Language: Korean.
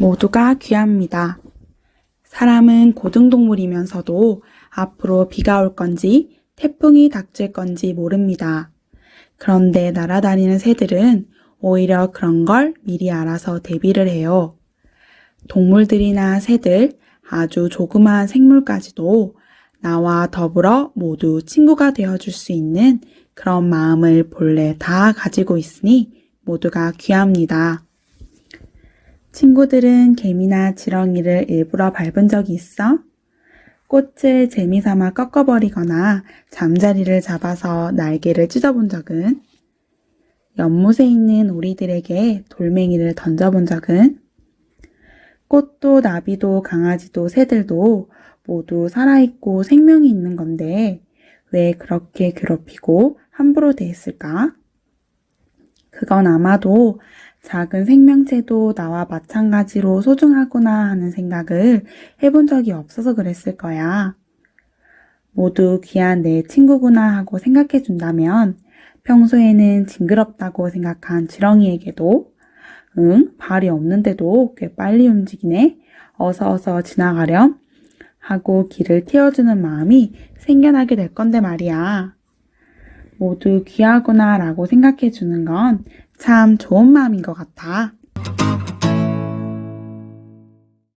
모두가 귀합니다. 사람은 고등동물이면서도 앞으로 비가 올 건지 태풍이 닥칠 건지 모릅니다. 그런데 날아다니는 새들은 오히려 그런 걸 미리 알아서 대비를 해요. 동물들이나 새들, 아주 조그마한 생물까지도 나와 더불어 모두 친구가 되어줄 수 있는 그런 마음을 본래 다 가지고 있으니 모두가 귀합니다. 친구들은 개미나 지렁이를 일부러 밟은 적이 있어? 꽃을 재미삼아 꺾어버리거나 잠자리를 잡아서 날개를 찢어본 적은? 연못에 있는 오리들에게 돌멩이를 던져본 적은? 꽃도 나비도 강아지도 새들도 모두 살아있고 생명이 있는 건데 왜 그렇게 괴롭히고 함부로 대했을까? 그건 아마도 작은 생명체도 나와 마찬가지로 소중하구나 하는 생각을 해본 적이 없어서 그랬을 거야. 모두 귀한 내 친구구나 하고 생각해 준다면 평소에는 징그럽다고 생각한 지렁이에게도 응, 발이 없는데도 꽤 빨리 움직이네. 어서 어서 지나가렴. 하고 길을 틔워주는 마음이 생겨나게 될 건데 말이야. 모두 귀하구나 라고 생각해 주는 건 참 좋은 마음인 것 같아.